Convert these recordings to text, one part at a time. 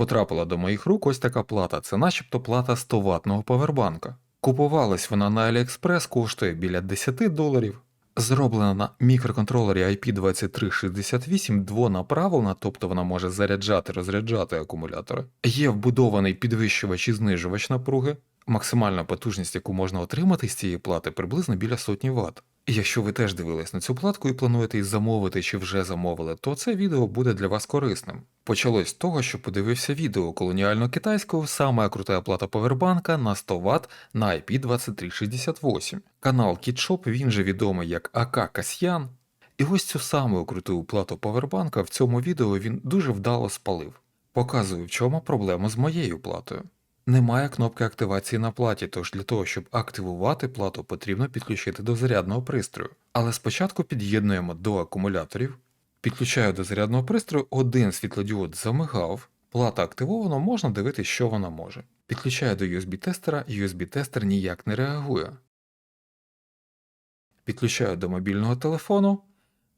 Потрапила до моїх рук ось така плата. Це начебто плата 100 ватного павербанка. Купувалась вона на AliExpress, коштує біля 10 доларів. Зроблена на мікроконтролері IP2368 двонаправлена, тобто вона може заряджати розряджати акумулятори. Є вбудований підвищувач і знижувач напруги. Максимальна потужність, яку можна отримати з цієї плати, приблизно біля сотні Вт. Якщо ви теж дивились на цю платку і плануєте її замовити чи вже замовили, то це відео буде для вас корисним. Почалось з того, що подивився відео колоніально-китайського саме крута плата повербанка на 100 Вт на IP2368. Канал KitShop, він же відомий як АК Касьян. І ось цю саму круту плату повербанка в цьому відео він дуже вдало спалив. Показую, в чому проблема з моєю платою. Немає кнопки активації на платі, тож для того, щоб активувати плату, потрібно підключити до зарядного пристрою. Але спочатку під'єднуємо до акумуляторів, підключаю до зарядного пристрою, один світлодіод замигав, плата активована, можна дивитися, що вона може. Підключаю до USB-тестера, USB-тестер ніяк не реагує. Підключаю до мобільного телефону.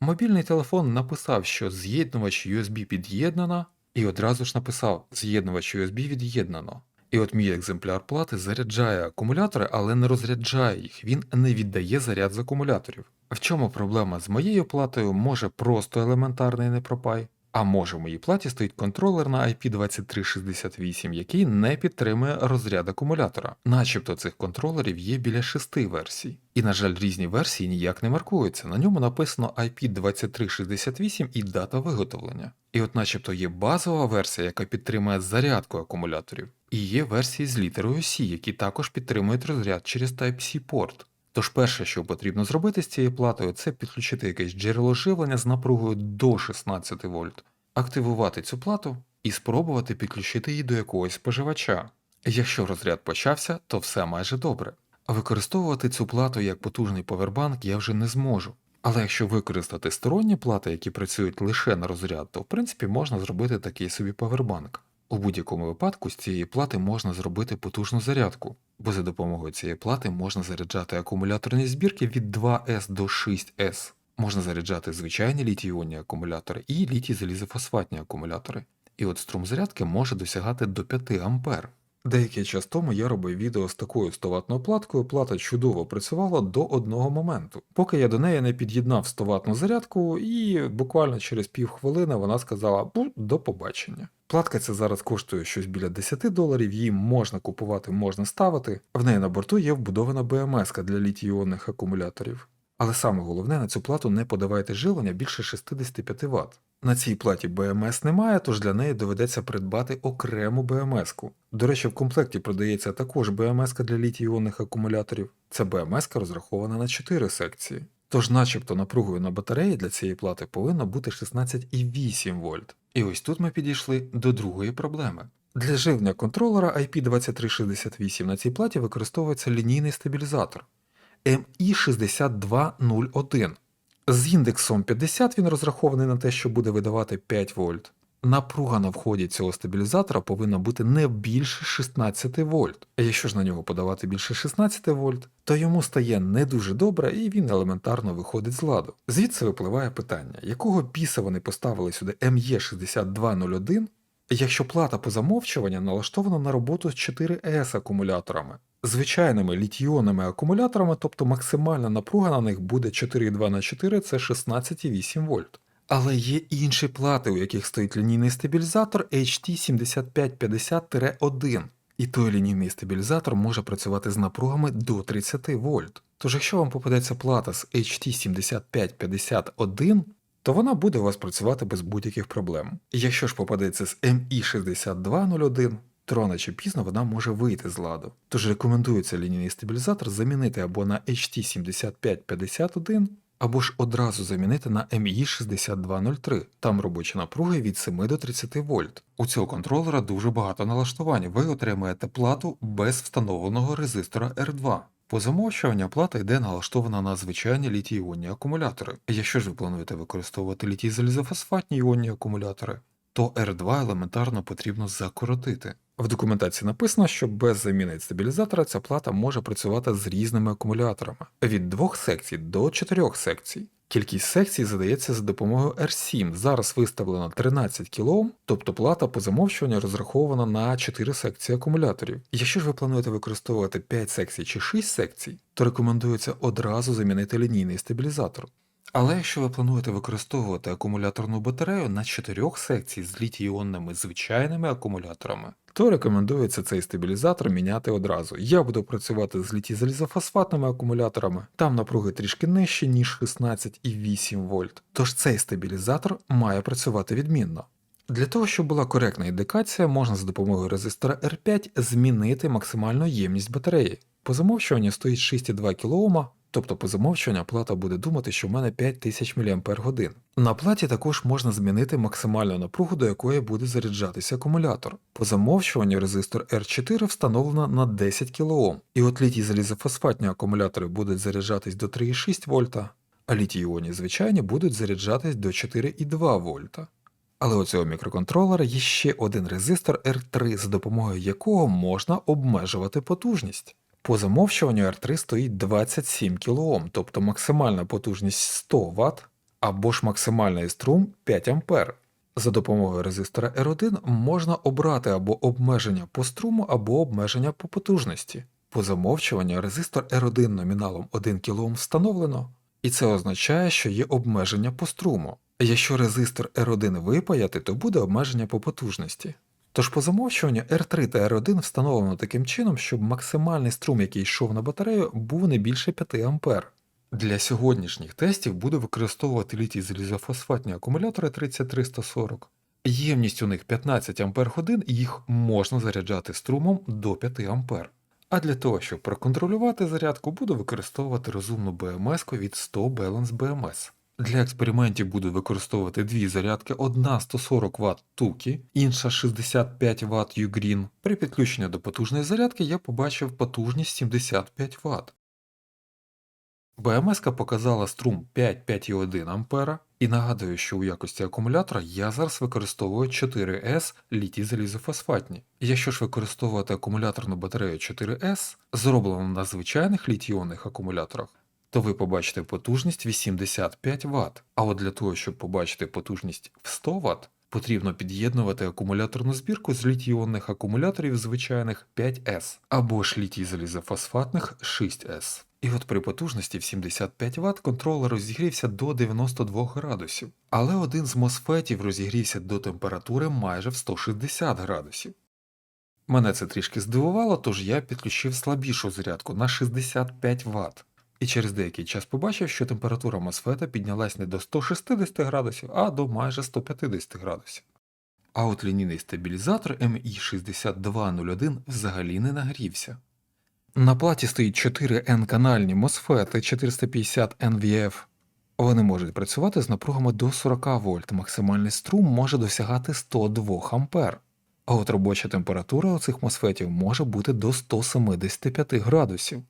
Мобільний телефон написав, що з'єднувач USB під'єднано, і одразу ж написав з'єднувач USB від'єднано. І от мій екземпляр плати заряджає акумулятори, але не розряджає їх, він не віддає заряд з акумуляторів. В чому проблема з моєю платою? Може просто елементарний непропай, а може в моїй платі стоїть контролер на IP2368, який не підтримує розряд акумулятора. Начебто цих контролерів є біля шести версій. І, на жаль, різні версії ніяк не маркуються. На ньому написано IP2368 і дата виготовлення. І от начебто є базова версія, яка підтримує зарядку акумуляторів, і є версії з літерою C, які також підтримують розряд через Type-C порт. Тож перше, що потрібно зробити з цією платою, це підключити якесь джерело живлення з напругою до 16 вольт, активувати цю плату і спробувати підключити її до якогось споживача. Якщо розряд почався, то все майже добре. Використовувати цю плату як потужний повербанк я вже не зможу. Але якщо використати сторонні плати, які працюють лише на розряд, то в принципі можна зробити такий собі павербанк. У будь-якому випадку з цієї плати можна зробити потужну зарядку, бо за допомогою цієї плати можна заряджати акумуляторні збірки від 2С до 6С, Можна заряджати звичайні літій-іонні акумулятори і літій залізофосфатні акумулятори. І от струм зарядки може досягати до 5 А. Деякий час тому я робив відео з такою 100 ватною платкою, плата чудово працювала до одного моменту, поки я до неї не під'єднав 100 ватну зарядку, і буквально через півхвилини вона сказала «Бу, до побачення. Платка ця зараз коштує щось біля 10 доларів, її можна купувати, можна ставити. В неї на борту є вбудована БМС для літій-іонних акумуляторів. Але саме головне на цю плату не подавайте живлення більше 65 Вт. На цій платі БМС немає, тож для неї доведеться придбати окрему БМС-ку. До речі, в комплекті продається також БМС-ка для літій-іонних акумуляторів. Ця БМС розрахована на 4 секції. Тож, начебто, напругою на батареї для цієї плати повинно бути 16,8 вольт. І ось тут ми підійшли до другої проблеми. Для живлення контролера IP2368 на цій платі використовується лінійний стабілізатор MI6201. З індексом 50 він розрахований на те, що буде видавати 5 вольт. Напруга на вході цього стабілізатора повинна бути не більше 16 вольт. А якщо ж на нього подавати більше 16 вольт, то йому стає не дуже добре і він елементарно виходить з ладу. Звідси випливає питання, якого біса вони поставили сюди ME6201, якщо плата по замовчуванню налаштована на роботу з 4S акумуляторами. Звичайними літіонними акумуляторами, тобто максимальна напруга на них буде 4,2 на 4 це 16,8 вольт. Але є інші плати, у яких стоїть лінійний стабілізатор HT7550-1. І той лінійний стабілізатор може працювати з напругами до 30 вольт. Тож якщо вам попадеться плата з HT7551, то вона буде у вас працювати без будь-яких проблем. Якщо ж попадеться з MI6201, то рано чи пізно вона може вийти з ладу. Тож рекомендується лінійний стабілізатор замінити або на HT7551, або ж одразу замінити на MI6203. Там робочі напруги від 7 до 30 вольт. У цього контролера дуже багато налаштувань. Ви отримаєте плату без встановленого резистора R2. По замовчуванню плата йде налаштована на звичайні літій-іонні акумулятори. Якщо ж ви плануєте використовувати літій залізофосфатні іонні акумулятори, то R2 елементарно потрібно закоротити. В документації написано, що без заміни стабілізатора ця плата може працювати з різними акумуляторами від двох секцій до чотирьох секцій. Кількість секцій задається за допомогою R7. Зараз виставлено 13 кОм, тобто плата по замовчуванню розрахована на 4 секції акумуляторів. Якщо ж ви плануєте використовувати 5 секцій чи 6 секцій, то рекомендується одразу замінити лінійний стабілізатор. Але якщо ви плануєте використовувати акумуляторну батарею на 4 секцій з літій-іонними звичайними акумуляторами, то рекомендується цей стабілізатор міняти одразу. Я буду працювати з літій-залізофосфатними акумуляторами, там напруги трішки нижчі, ніж 16,8 вольт. Тож цей стабілізатор має працювати відмінно. Для того, щоб була коректна індикація, можна за допомогою резистора R5 змінити максимальну ємність батареї. По замовчуванню стоїть 6,2 кОм, тобто по замовчуванню плата буде думати, що в мене 5000 мАч. На платі також можна змінити максимальну напругу, до якої буде заряджатися акумулятор. По замовчуванню резистор R4 встановлено на 10 кОм, і от літій залізофосфатні акумулятори будуть заряджатись до 3,6 вольта, а літій іонні звичайні будуть заряджатись до 4,2 вольта. Але у цього мікроконтролера є ще один резистор R3, за допомогою якого можна обмежувати потужність. По замовчуванню R3 стоїть 27 кОм, тобто максимальна потужність 100 Вт або ж максимальний струм 5 А. За допомогою резистора R1 можна обрати або обмеження по струму, або обмеження по потужності. По замовчуванню резистор R1 номіналом 1 кОм встановлено, і це означає, що є обмеження по струму. Якщо резистор R1 випаяти, то буде обмеження по потужності. Тож по замовчуванню R3 та R1 встановлено таким чином, щоб максимальний струм, який йшов на батарею, був не більше 5 А. Для сьогоднішніх тестів буду використовувати літій залізофосфатні акумулятори 30340. Ємність у них 15 Ах і їх можна заряджати струмом до 5 А. А для того, щоб проконтролювати зарядку, буду використовувати розумну BMS від 100 Balance BMS. Для експериментів буду використовувати дві зарядки: одна 140 Вт Тукі, інша 65 Вт Ugreen. При підключенні до потужної зарядки я побачив потужність 75 Вт. БМС показала струм 5,5,1 А і нагадую, що у якості акумулятора я зараз використовую 4С літій залізофосфатні. Якщо ж використовувати акумуляторну батарею 4С, зроблену на звичайних літій-іонних акумуляторах, то ви побачите потужність 85 Вт. А от для того, щоб побачити потужність в 100 Вт, потрібно під'єднувати акумуляторну збірку з літій-іонних акумуляторів звичайних 5С або ж літій залізофосфатних 6С. І от при потужності в 75 Вт контролер розігрівся до 92 градусів, але один з мосфетів розігрівся до температури майже в 160 градусів. Мене це трішки здивувало, тож я підключив слабішу зарядку на 65 Вт. І через деякий час побачив, що температура мосфета піднялась не до 160 градусів, а до майже 150 градусів. А от лінійний стабілізатор MI6201 взагалі не нагрівся. На платі стоїть 4 N-канальні MOSFET 450 NVF. Вони можуть працювати з напругами до 40 вольт, максимальний струм може досягати 102 А. А от робоча температура у цих мосфетів може бути до 175 градусів.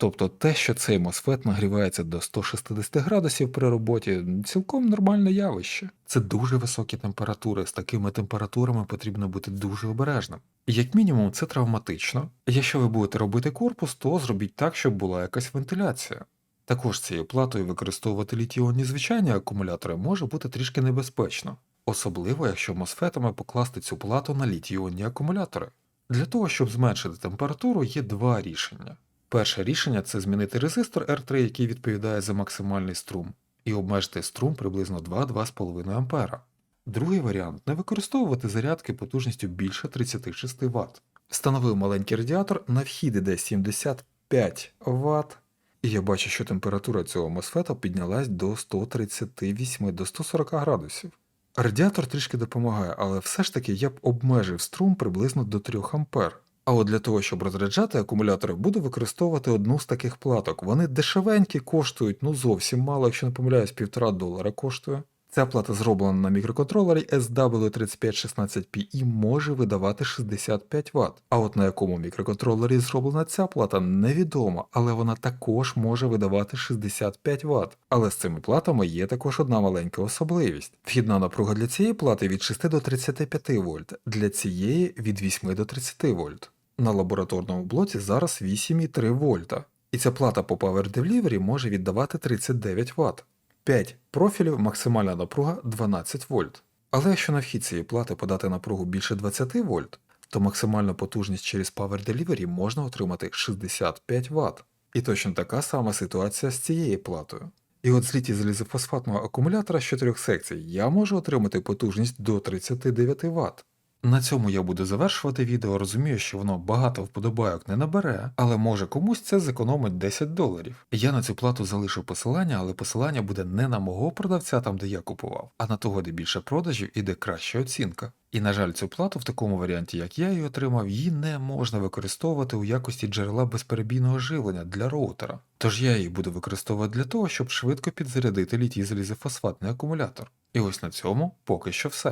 Тобто те, що цей мосфет нагрівається до 160 градусів при роботі, цілком нормальне явище. Це дуже високі температури. З такими температурами потрібно бути дуже обережним. Як мінімум, це травматично. Якщо ви будете робити корпус, то зробіть так, щоб була якась вентиляція. Також цією платою використовувати літіонні звичайні акумулятори може бути трішки небезпечно, особливо якщо мосфетами покласти цю плату на літіонні акумулятори. Для того, щоб зменшити температуру, є два рішення. Перше рішення це змінити резистор R3, який відповідає за максимальний струм, і обмежити струм приблизно 2-2,5 А. Другий варіант не використовувати зарядки потужністю більше 36 Вт. Встановив маленький радіатор, на вхід іде 75 Вт, і я бачу, що температура цього мосфета піднялась до 138 до 140 градусів. Радіатор трішки допомагає, але все ж таки я б обмежив струм приблизно до 3 А. А от для того, щоб розряджати акумулятори, буду використовувати одну з таких платок. Вони дешевенькі, коштують ну зовсім мало, якщо не помиляюсь, півтора долара коштує. Ця плата зроблена на мікроконтролері SW3516P і може видавати 65 Вт. А от на якому мікроконтролері зроблена ця плата, невідомо, але вона також може видавати 65 Вт. Але з цими платами є також одна маленька особливість. Вхідна напруга для цієї плати від 6 до 35 вольт, для цієї від 8 до 30 вольт. На лабораторному блоці зараз 8,3 вольта, і ця плата по Power Delivery може віддавати 39 Вт. 5 профілів, максимальна напруга 12 вольт. Але якщо на вхід цієї плати подати напругу більше 20 вольт, то максимальну потужність через Power Delivery можна отримати 65 Вт. І точно така сама ситуація з цією платою. І от з літій залізофосфатного акумулятора з 4 секцій я можу отримати потужність до 39 Вт. На цьому я буду завершувати відео, розумію, що воно багато вподобайок не набере, але може комусь це зекономить 10 доларів. Я на цю плату залишу посилання, але посилання буде не на мого продавця, там де я купував, а на того, де більше продажів і де краща оцінка. І на жаль, цю плату в такому варіанті, як я її отримав, її не можна використовувати у якості джерела безперебійного живлення для роутера. Тож я її буду використовувати для того, щоб швидко підзарядити літій залізофосфатний акумулятор. І ось на цьому поки що все.